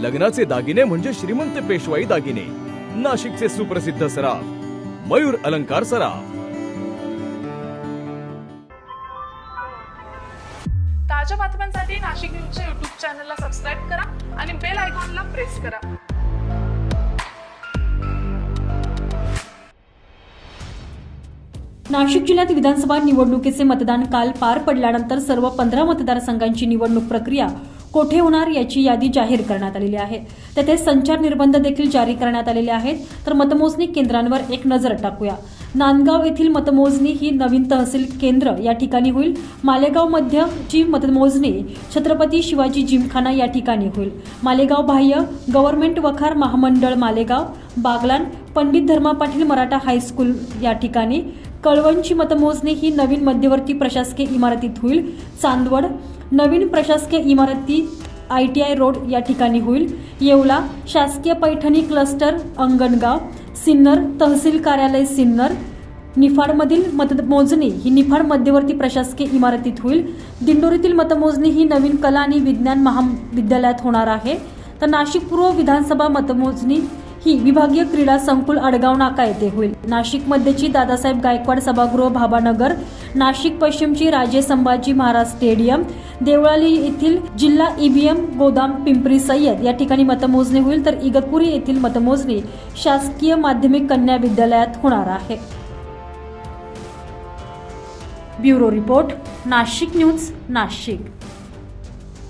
लग्नाचे दागिने म्हणजे श्रीमंत पेशवाई दागिने. नाशिकचे सुप्रसिद्ध सराफ मयूर अलंकार सराफ. ताज्या बातम्यांसाठी नाशिक न्यूजच्या युट्यूब चॅनलला सबस्क्राईब करा आणि बेल आयकॉनला प्रेस करा. नाशिक जिल्ह्यात विधानसभा निवडणुकीचे मतदान काल पार पडल्यानंतर सर्व पंधरा मतदारसंघांची निवडणूक प्रक्रिया कोठे होणार याची यादी जाहीर करण्यात आलेली आहे. तेथे संचार निर्बंध देखील जारी करण्यात आलेले आहेत. तर मतमोजणी केंद्रांवर एक नजर टाकूया. नांदगाव येथील मतमोजणी ही नवीन तहसील केंद्र या ठिकाणी होईल. मालेगाव मध्यची मतमोजणी छत्रपती शिवाजी जिमखाना या ठिकाणी होईल. मालेगाव बाह्य गव्हर्नमेंट वखार महामंडळ मालेगाव बागलान पंडित धर्मा पाटील मराठा हायस्कूल या ठिकाणी. कळवणची मतमोजणी ही नवीन मध्यवर्ती प्रशासकीय इमारतीत होईल. चांदवड नवीन प्रशासकीय इमारती आय टी आय रोड या ठिकाणी होईल. येवला शासकीय पैठणी क्लस्टर अंगणगाव सिन्नर तहसील कार्यालय सिन्नर निफाडमधील मतमोजणी. ही निफाड मध्यवर्ती प्रशासकीय इमारतीत होईल. दिंडोरीतील मतमोजणी ही नवीन कला आणि विज्ञान महाविद्यालयात होणार आहे. तर नाशिक पूर्व विधानसभा मतमोजणी ही विभागीय क्रीडा संकुल अडगाव नाका येथे होईल. नाशिकमध्येची दादासाहेब गायकवाड सभागृह भाबानगर नाशिक पश्चिमची राजे संभाजी महाराज स्टेडियम देवळाली येथील जिल्हा ईबीएम गोदाम पिंपरी सय्यद या ठिकाणी मतमोजणी होईल तर इगतपुरी येथील मतमोजणी शासकीय माध्यमिक कन्या विद्यालयात होणार आहे. Bureau report Nashik news Nashik.